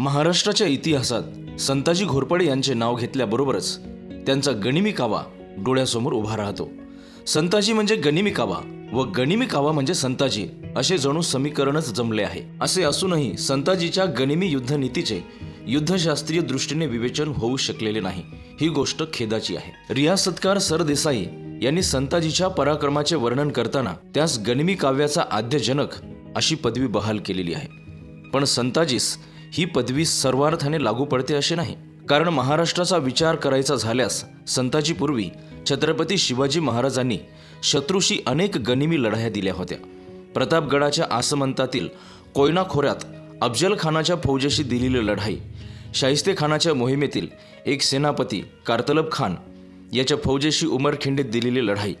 महाराष्ट्राच्या इतिहासात संताजी घोरपडे यांचे नाव घेतल्याबरोबरच त्यांचा गणिमी कावा डोळ्यासमोर उभा राहतो. संताजी म्हणजे गनिमी कावा व गणिमी कावा म्हणजे संताजी असे जणू समीकरणच जमले आहे. असे असूनही संताजीच्या गणिमी युद्धनीतीचे युद्धशास्त्रीय दृष्टीने विवेचन होऊ शकलेले नाही. ही गोष्ट खेदाची आहे. रियासतकार सरदेसाई यांनी संताजीच्या पराक्रमाचे वर्णन करताना त्यास गनिमी काव्याचा आद्यजनक अशी पदवी बहाल केलेली आहे. पण संताजीस ही पदवी सर्वार्थाने लागू पडते असे नाही. कारण महाराष्ट्राचा विचार करायचा झाल्यास संताजीपूर्वी छत्रपती शिवाजी महाराजांनी शत्रूशी अनेक गनिमी लढाया दिल्या होत्या. प्रतापगडाच्या आसमंतातील कोयना खोऱ्यात अफजल खानाच्या फौजेशी दिलेली लढाई शाहिस्ते खानाच्या मोहिमेतील एक सेनापती कारतलब खान याच्या फौजेशी उमरखिंडीत दिलेली लढाई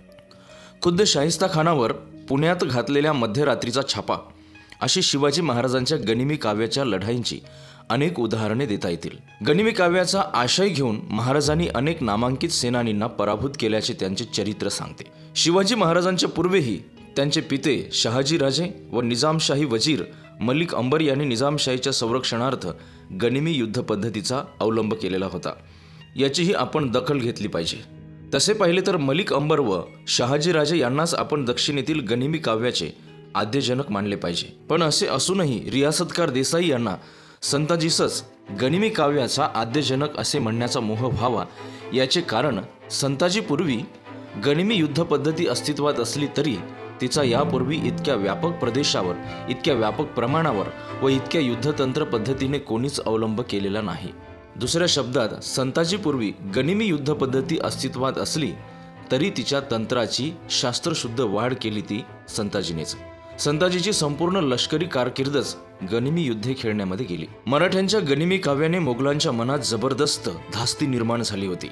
खुद्द शाहिस्ता खानावर पुण्यात घातलेल्या मध्यरात्रीचा छापा अशी शिवाजी महाराजांच्या गनिमी काव्याच्या लढाईंची अनेक उदाहरणे देता येतील. गनिमी काव्याचा आशय घेऊन महाराजांनी अनेक नामांकित सेनानींना पराभूत केल्याचे त्यांचे चरित्र सांगते. शिवाजी महाराजांच्या पूर्वेही त्यांचे पिते शहाजीराजे व निजामशाही वजीर मलिक अंबर यांनी निजामशाहीच्या संरक्षणार्थ गनिमी युद्ध पद्धतीचा अवलंब केलेला होता. याचीही आपण दखल घेतली पाहिजे. तसे पाहिले तर मलिक अंबर व शहाजीराजे यांनाच आपण दक्षिणेतील गनिमी काव्याचे आद्यजनक मानले पाहिजे. पण असे असूनही रियासतकार देसाई यांना संताजीसच गनिमी काव्याचा आद्यजनक असे म्हणण्याचा मोह व्हावा याचे कारण संताजीपूर्वी गनिमी युद्ध पद्धती अस्तित्वात असली तरी तिचा यापूर्वी इतक्या व्यापक प्रदेशावर इतक्या व्यापक प्रमाणावर व इतक्या युद्धतंत्र पद्धतीने कोणीच अवलंब केलेला नाही. दुसऱ्या शब्दात संताजीपूर्वी गनिमी युद्ध पद्धती अस्तित्वात असली तरी तिच्या तंत्राची शास्त्रशुद्ध वाढ केली ती संताजीनेच. संताजीची संपूर्ण लष्करी कारकीर्दच गनिमी युद्धे खेळण्यामध्ये गेली. मराठ्यांच्या गनिमी काव्याने मोगलांच्या मनात जबरदस्त धास्ती निर्माण झाली होती.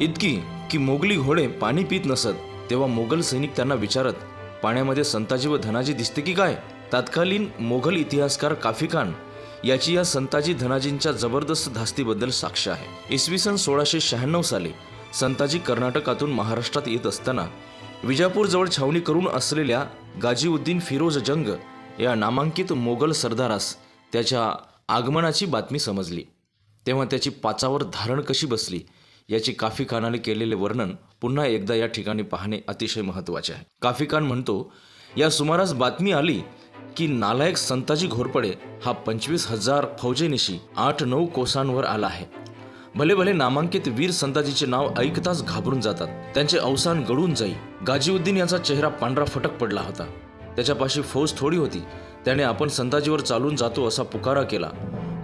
इतकी की मोगली घोडे पाणी पित नसत तेव्हा मोगल सैनिक त्यांना विचारत पाण्यामध्ये संताजी व धनाजी दिसते की काय? तत्कालीन मोगल इतिहासकार काफी खान याची या संताजी धनाजींच्या जबरदस्त धास्तीबद्दल साक्ष आहे. इसवी सन सोळाशे शहाण्णव साली संताजी कर्नाटकातून महाराष्ट्रात येत असताना विजापूरजवळ छावणी करून असलेल्या गाजीउद्दीन फिरोज जंग या नामांकित मोगल सरदारास त्याच्या आगमनाची बातमी समजली. तेव्हा त्याची पाचावर धारण कशी बसली याची काफी खानाने केलेले वर्णन पुन्हा एकदा या ठिकाणी पाहणे अतिशय महत्त्वाचे आहे. काफी खान म्हणतो या सुमारास बातमी आली की नालायक संताजी घोरपडे हा पंचवीस हजार फौजेनिशी आठ नऊ कोसांवर आला आहे. भले भले नामांकित वीर संताजीचे नाव ऐकताच घाबरून जातात. त्यांचे अवसान गळून जाई. गाजीउद्दीन यांचा चेहरा पांढरा फटक पडला होता. त्याच्यापाशी फौज थोडी होती. त्याने आपण संताजीवर चालून जातो असा पुकारा केला.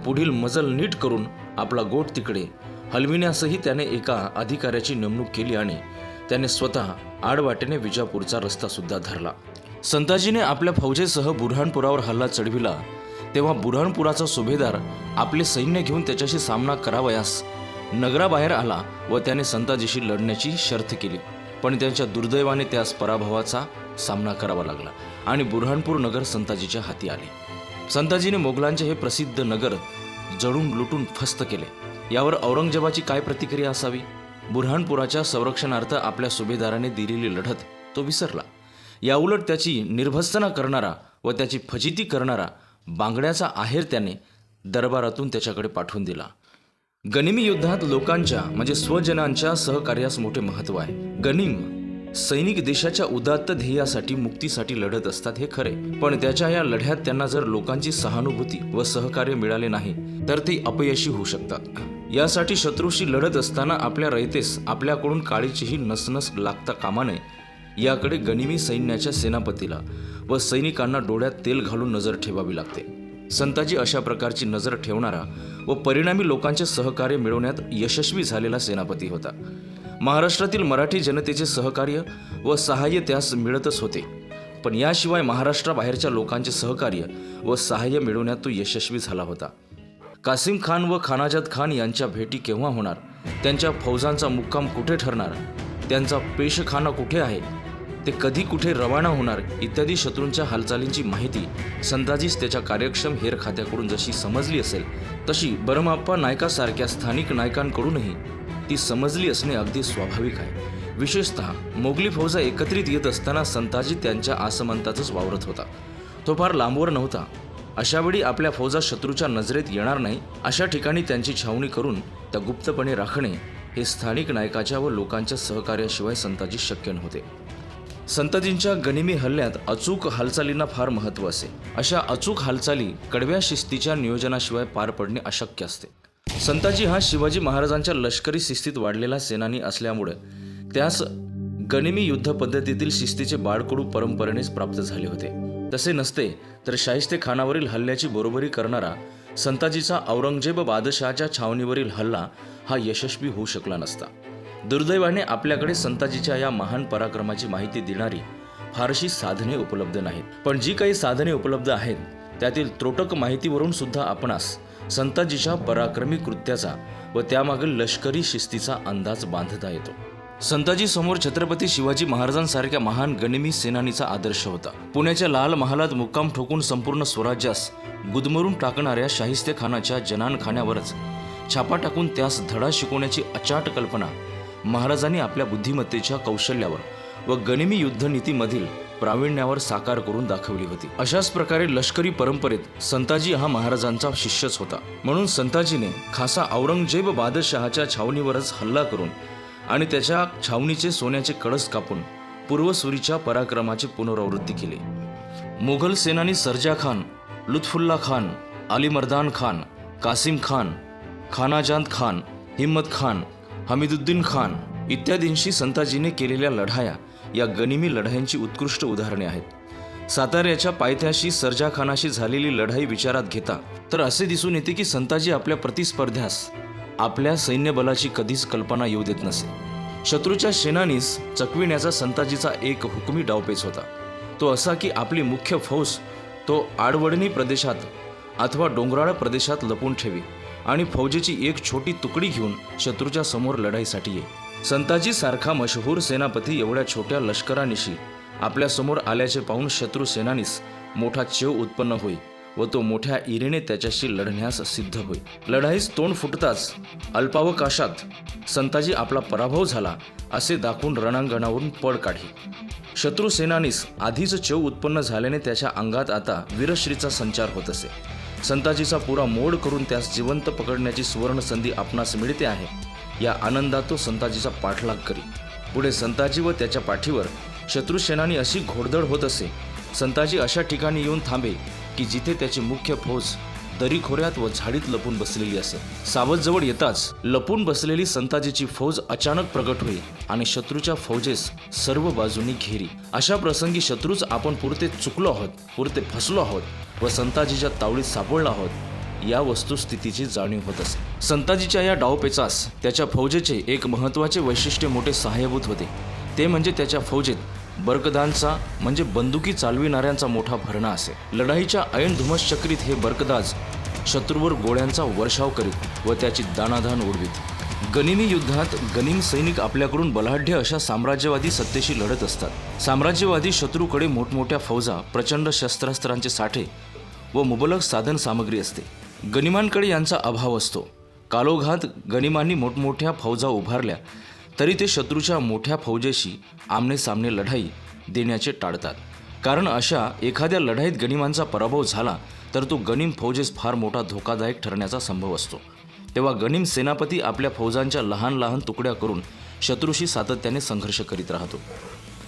पुढील मजल नीट करून आपला गोट तिकडे. हलविण्यासही त्याने एका अधिकाऱ्याची नेमणूक केली आणि त्याने स्वतः आडवाटेने विजापूरचा रस्ता सुद्धा धरला. संताजीने आपल्या फौजेसह बुऱ्हाणपुरावर हल्ला चढविला. तेव्हा बुऱ्हाणपुराचा सुभेदार आपले सैन्य घेऊन त्याच्याशी सामना करावयास नगराबाहेर आला व त्याने संताजीशी लढण्याची शर्थ केली. पण त्यांच्या दुर्दैवाने त्यास पराभवाचा सामना करावा लागला आणि बुरहानपूर नगर संताजीच्या हाती आले. संताजीने मोगलांचे हे प्रसिद्ध नगर जळून लुटून फस्त केले. यावर औरंगजेबाची काय प्रतिक्रिया असावी? बुरहानपुराच्या संरक्षणार्थ आपल्या सुभेदाराने दिलेली लढत तो विसरला. याउलट त्याची निर्भत्सना करणारा व त्याची फजिती करणारा बांगड्याचा आहेर त्याने दरबारातून त्याच्याकडे पाठवून दिला. गनिमी युद्धात लोकांच्या म्हणजे स्वजनांच्या सहकार्यास मोठे महत्त्व आहे. गनिम सैनिक देशाच्या उदात्त ध्येयासाठी मुक्तीसाठी लढत असतात हे खरे. पण त्याच्या या लढ्यात त्यांना जर लोकांची सहानुभूती व सहकार्य मिळाले नाही तर ते अपयशी होऊ शकतात. यासाठी शत्रूशी लढत असताना आपल्या रयतेस आपल्याकडून काळीचीही नसनस लागता कामा नये. याकडे गनिमी सैन्याच्या सेनापतीला व सैनिकांना डोळ्यात तेल घालून नजर ठेवावी लागते. संताजी अशा प्रकारची नजर ठेवणारा व परिणामी लोकांचे सहकार्य मिळवण्यात यशस्वी झालेला सेनापती होता. महाराष्ट्रातील मराठी जनतेचे सहकार्य व सहाय्य त्यास मिळतच होते. पण याशिवाय महाराष्ट्राबाहेरच्या लोकांचे सहकार्य व सहाय्य मिळवण्यात तो यशस्वी झाला होता. कासिम खान व खानाजाद खान यांच्या भेटी केव्हा होणार? त्यांच्या फौजांचा मुक्काम कुठे ठरणार? त्यांचा पेशखाना कुठे आहे? ते कधी कुठे रवाना होणार इत्यादी शत्रूंच्या हालचालींची माहिती संताजीस त्याच्या कार्यक्षम हेर खात्याकडून जशी समजली असेल तशी बरमाप्पा नायकासारख्या स्थानिक नायकांकडूनही ती समजली असणे अगदी स्वाभाविक आहे. विशेषतः मोगली फौजा एकत्रित येत असताना संताजी त्यांच्या आसमंतातच वावरत होता. तो फार लांबवर नव्हता. अशावेळी आपल्या फौजा शत्रूच्या नजरेत येणार नाही अशा ठिकाणी त्यांची छावणी करून त्या गुप्तपणे राखणे हे स्थानिक नायकाच्या व लोकांच्या सहकार्याशिवाय संताजी शक्य नव्हते. संततींच्या गनिमी हल्ल्यात अचूक हालचालींना फार महत्त्व असे. अशा अचूक हालचाली कडव्या शिस्तीच्या नियोजनाशिवाय पार पडणे अशक्य असते. संताजी हा शिवाजी महाराजांच्या लष्करी शिस्तीत वाढलेला सेनानी असल्यामुळे त्यास गनिमी युद्ध पद्धतीतील शिस्तीचे बाळकडू परंपरेनेच प्राप्त झाले होते. तसे नसते तर शाहिस्ते खानावरील हल्ल्याची बरोबरी करणारा संताजीचा औरंगजेब बादशहाच्या छावणीवरील हल्ला हा यशस्वी होऊ शकला नसता. दुर्दैवाने आपल्याकडे संताजीच्या या महान पराक्रमाची माहिती देणारी फारशी साधने उपलब्ध नाहीत. पण जी काही साधने उपलब्ध आहेत त्यातील त्रोटक माहितीवरून सुद्धा आपणास संताजीच्या पराक्रमी कृत्याचा व त्यामागील लष्करी शिस्तीचा अंदाज बांधता येतो. संताजी समोर छत्रपती शिवाजी महाराजांसारख्या महान गनिमी सेनानीचा आदर्श होता. पुण्याच्या लाल महालात मुक्काम ठोकून संपूर्ण स्वराज्यास गुदमरून टाकणाऱ्या शाहिस्ते खानाच्या जनानखान्यावरच छापा टाकून त्यास धडा शिकवण्याची अचाट कल्पना महाराजांनी आपल्या बुद्धिमत्तेच्या कौशल्यावर व गनिमी युद्धनीतीमधील प्रावीण्यावर साकार करून दाखवली होती. अशाच प्रकारे लष्करी परंपरेत संताजी हा महाराजांचा शिष्यच होता. म्हणून संताजीने खासा औरंगजेब बादशहाच्या छावणीवरच हल्ला करून आणि त्याच्या छावणीचे सोन्याचे कळस कापून पूर्वसुरीच्या पराक्रमाची पुनरावृत्ती केली. मुघल सेनानी सरजा खान लुत्फुल्ला खान अली मर्दान खान कासिम खान खानाजांत खान हिम्मत खान हमीदुद्दीन खान इत्यादींशी संताजीने केलेल्या लढाया या गनिमी लढायांची उत्कृष्ट उदाहरणे आहेत. साताऱ्याच्या पायथ्याशी सरजा खानाशी झालेली लढाई विचारात घेता तर असे दिसून येते की संताजी आपल्या प्रतिस्पर्ध्यास आपल्या सैन्यबलाची कधीच कल्पना येऊ देत नसे. शत्रूच्या सेनानीस चकविण्याचा संताजीचा एक हुकमी डावपेच होता. तो असा की आपली मुख्य फौज तो आडवडणी प्रदेशात अथवा डोंगराळ प्रदेशात लपून ठेवी आणि फौजेची एक छोटी तुकडी घेऊन शत्रूच्या समोर लढाईसाठी ये. संताजी सारखा मशहूर सेनापती एवढ्या छोट्या लष्करानिशी आपल्यासमोर आल्याचे पाहून शत्रू सेनानीस मोठा चेव उत्पन्न होई व तो मोठ्या इरेने त्याच्याशी लढण्यास सिद्ध होई. लढाईस तोंड फुटताच अल्पावकाशात संताजी आपला पराभव झाला असे दाखवून रणांगणावरून पळ काढी. शत्रू सेनानीस आधीच चेव उत्पन्न झाल्याने त्याच्या अंगात आता वीरश्रीचा संचार होत असे. संताजीचा पुरा मोड करून त्यास जिवंत पकडण्याची सुवर्ण संधी आपणास मिळते आहे. या आनंदात तो संताजीचा पाठलाग करी. पुढे संताजी व त्याच्या पाठीवर शत्रुसेनानी अशी घोडदड होत असे. संताजी अशा ठिकाणी येऊन थांबे की जिथे त्याची मुख्य फौज दरी खोऱ्यात व झाडीत लपून बसलेली असत सावजवळ येताच लपून बसलेली संताजीची फौज अचानक प्रगट होई आणि शत्रूच्या फौजेस सर्व बाजूनी घेरी. अशा प्रसंगी शत्रूच आपण पुरते चुकलो आहोत पुरते फसलो आहोत व संताजीच्या तावडीत सापडलो आहोत या वस्तुस्थितीची जाणीव होत असे. संताजीच्या या डावपेचास त्याच्या फौजेचे एक महत्त्वाचे वैशिष्ट्य मोठे सहाय्यभूत होते. ते म्हणजे त्याच्या फौजेत बर्कदानचा म्हणजे बंदुकी चालविणाऱ्यांचा मोठा भरणा असे. लढाईच्या ऐन धुमश्चक्रीत हे बर्कदाज शत्रूवर गोळ्यांचा वर्षाव करीत व त्याची दाणादाण उडवीत गनिमी युद्धात गनिम सैनिक आपल्याकडून बलाढ्य अशा साम्राज्यवादी सत्तेशी लढत असतात. साम्राज्यवादी शत्रूकडे मोठमोठ्या फौजा प्रचंड शस्त्रास्त्रांचे साठे व मुबलक साधन सामग्री असते. गनिमांकडे यांचा अभाव असतो. कालोघात गनिमांनी मोठमोठ्या फौजा उभारल्या. तरी ते शत्रूच्या मोठ्या फौजेशी आमने सामने लढाई देण्याचे टाळतात. कारण अशा एखाद्या लढाईत गनिमांचा पराभव झाला तर तो गनिम फौजेस फार मोठा धोकादायक ठरण्याचा संभव असतो. तेव्हा गनिम सेनापती आपल्या फौजांच्या लहान लहान तुकड्या करून शत्रूशी सातत्याने संघर्ष करीत राहतो.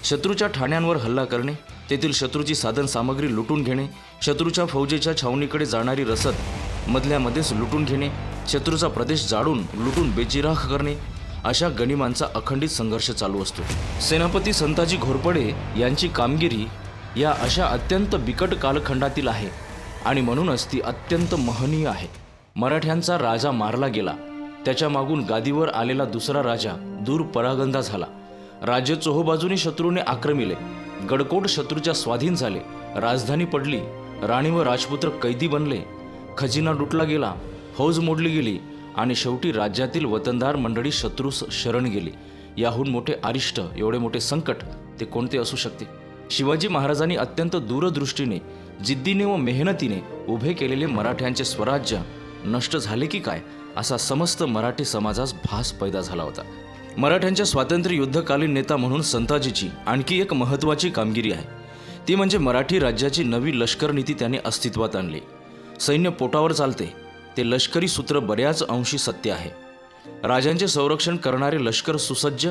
शत्रूच्या ठाण्यांवर हल्ला करणे तेथील शत्रूची साधन सामग्री लुटून घेणे शत्रूच्या फौजेच्या छावणीकडे जाणारी रसद मधल्यामध्येच लुटून घेणे शत्रूचा प्रदेश जाळून लुटून बेचिराख करणे अशा गणिमांचा अखंडित संघर्ष चालू असतो. सेनापती संताजी घोरपडे यांची कामगिरी या अशा अत्यंत बिकट कालखंडातील आहे आणि म्हणूनच ती अत्यंत महनीय आहे. मराठ्यांचा राजा मारला गेला. त्याच्या मागून गादीवर आलेला दुसरा राजा दूर परागंदा झाला. राज्य चोहोबाजूनी शत्रूने आक्रमिले. गडकोट शत्रूच्या स्वाधीन झाले. राजधानी पडली. राणी व राजपुत्र कैदी बनले. खजिना लुटला गेला. फौज मोडली गेली. आणि शेवटी राज्यातील वतनदार मंडळी शत्रूस शरण गेली. याहून मोठे अरिष्ट एवढे मोठे संकट ते कोणते असू शकते? शिवाजी महाराजांनी अत्यंत दूरदृष्टीने जिद्दीने व मेहनतीने उभे केलेले मराठ्यांचे स्वराज्य नष्ट झाले की काय असा समस्त मराठी समाजास भास पैदा झाला होता. मराठ्यांच्या स्वातंत्र्य युद्धकालीन नेता म्हणून संताजीची आणखी एक महत्त्वाची कामगिरी आहे. ती म्हणजे मराठी राज्याची नवी लष्कर नीती त्याने अस्तित्वात आणली. सैन्य पोटावर चालते ते लष्करी सूत्र बऱ्याच अंशी सत्य आहे. राजांचे संरक्षण करणारे लष्कर सुसज्ज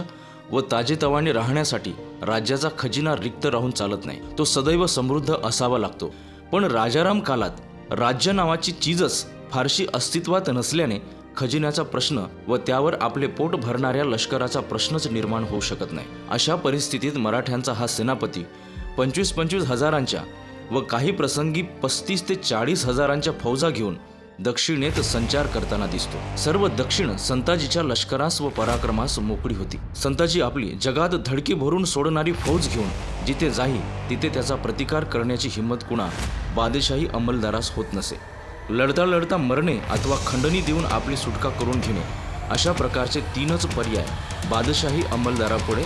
व ताजेतवाने राहण्यासाठी राज्याचा खजिना रिक्त राहून चालत नाही. तो सदैव समृद्ध असावा लागतो. पण राजाराम कालात राज्य नावाची चीजच फारशी अस्तित्वात नसल्याने खजिन्याचा प्रश्न व त्यावर आपले पोट भरणाऱ्या लष्कराचा प्रश्नच निर्माण होऊ शकत नाही. अशा परिस्थितीत मराठ्यांचा हा सेनापती पंचवीस पंचवीस हजारांच्या व काही प्रसंगी पस्तीस ते चाळीस हजारांच्या फौजा घेऊन दक्षिणेत संचार करताना दिसतो. सर्व दक्षिण संताजीच्या लष्करास व पराक्रमास मोकळी होती. संताजी आपली जगात धडकी भरून सोडणारी फौज घेऊन जिथे जाई तिथे त्याचा प्रतिकार करण्याची हिंमत कुणा बादशाही अंमलदारास होत नसे. लढता लढता मरणे अथवा खंडणी देऊन आपली सुटका करून घेणे अशा प्रकारचे तीनच पर्याय बादशाही अंमलदारापुढे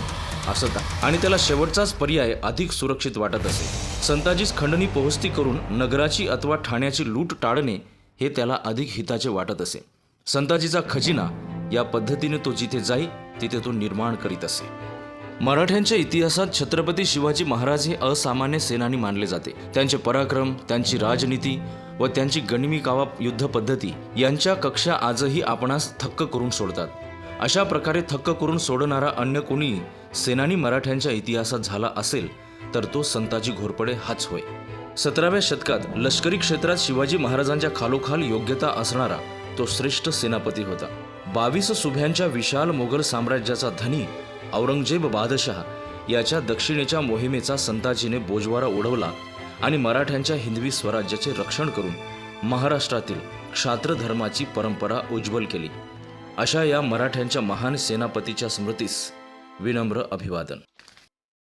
असत आणि त्याला शेवटचाच पर्याय अधिक सुरक्षित वाटत असे. संताजीस खंडणी पोहोचती करून नगराची अथवा ठाण्याची लूट टाळणे हे त्याला अधिक हिताचे वाटत असे. संताजीचा खजिना या पद्धतीने तो जिथे जाई तिथे तो निर्माण करीत असे. मराठ्यांच्या इतिहासात छत्रपती शिवाजी महाराज हे असामान्य सेनानी मानले जाते. त्यांचे पराक्रम त्यांची राजनीती व त्यांची गणिमी कावा युद्ध पद्धती यांच्या कक्षा आजही आपणास थक्क करून सोडतात. अशा प्रकारे थक्क करून सोडणारा अन्य कोणी सेनानी मराठ्यांच्या इतिहासात झाला असेल तर तो संताजी घोरपडे हाच होय. सतराव्या शतकात लष्करी क्षेत्रात शिवाजी महाराजांच्या खालोखाल योग्यता असणारा तो श्रेष्ठ सेनापती होता. बावीस सुभ्यांच्या विशाल मोगल साम्राज्याचा धनी औरंगजेब बादशहा याच्या दक्षिणेच्या मोहिमेचा संताजीने बोजवारा उडवला आणि मराठ्यांच्या हिंदवी स्वराज्याचे रक्षण करून महाराष्ट्रातील क्षात्रधर्माची परंपरा उज्ज्वल केली. अशा या मराठ्यांच्या महान सेनापतीच्या स्मृतीस विनम्र अभिवादन.